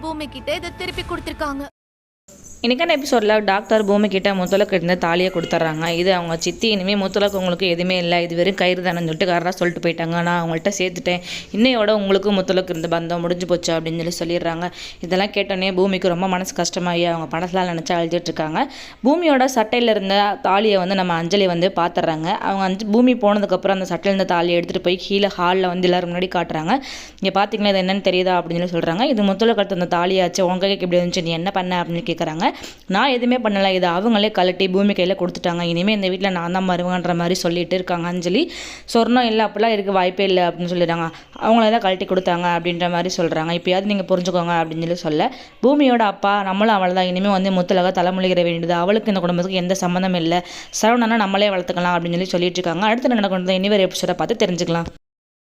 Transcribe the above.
பூமி கிட்ட இதை திருப்பி கொடுத்திருக்காங்க. இன்றைக்கான எபிசோடில் டாக்டர் பூமிக்கிட்ட முத்தலக்கு இருந்த தாலியை கொடுத்துட்றாங்க. இது அவங்க சித்தி இனிமேல் முத்தலக்கு உங்களுக்கு எதுவுமே இல்லை. இது வெறும் கயிறு தானேன்னு சொல்லிட்டு கரெக்டாக சொல்லிட்டு போயிட்டாங்க. நான் அவங்கள்ட்ட சேர்த்துட்டேன். இன்னையோட உங்களுக்கு முத்தலக்கு இருந்த பந்தம் முடிஞ்சு போச்சு அப்படின்னு சொல்லி சொல்லிடுறாங்க. இதெல்லாம் கேட்டோன்னே பூமிக்கு ரொம்ப மனசு கஷ்டமாகி அவங்க மனசெலாம் நினச்சா அழுதுட்டுருக்காங்க பூமியோட சட்டையில் இருந்த தாலியை வந்து நம்ம அஞ்சலி வந்து பார்த்துட்றாங்க அவங்க அஞ்சு பூமி போனதுக்கப்புறம் அந்த சட்டையில் இருந்த தாலியை எடுத்துகிட்டு போய் கீழே ஹாலில் வந்து எல்லோரும் முன்னாடி காட்டுறாங்க. இங்கே பார்த்தீங்களா இது என்னென்னு தெரியுதா அப்படின்னு சொல்லி சொல்கிறாங்க இது முத்தலக்கு அடுத்த அந்த தாலியாச்சு. உங்க எப்படி இருந்துச்சு. நீ என்ன பண்ண அப்படின்னு கேட்குறாங்க நான் எதுவுமே பண்ணலை. இது அவங்களே கழட்டி பூமி கையில் கொடுத்துட்டாங்க. இனிமேல் இந்த வீட்டில் நான் தான் வருவேன்ற மாதிரி சொல்லிட்டு இருக்காங்க அஞ்சலி. சொர்ணம் இல்லை அப்படிலாம் இருக்க வாய்ப்பே இல்லை அப்படின்னு சொல்லிடுறாங்க. அவங்கள தான் கழட்டி கொடுத்தாங்க அப்படின்ற மாதிரி சொல்கிறாங்க இப்போயாவது நீங்கள் புரிஞ்சுக்கோங்க அப்படின்னு சொல்லி சொல்ல. பூமியோட அப்பா நம்மளும் அவள் தான். இனிமேல் வந்து முத்தலக தலைமொழிகிற வேண்டியது. அவளுக்கு இந்த குடும்பத்துக்கு எந்த சம்மந்தம் இல்லை. சரவணனா நம்மளே வளர்த்துக்கலாம் அப்படின்னு சொல்லி சொல்லிட்டு இருக்காங்க. அடுத்து என்ன நடக்கிறது இனி எபிசோட பார்த்து தெரிஞ்சுக்கலாம்.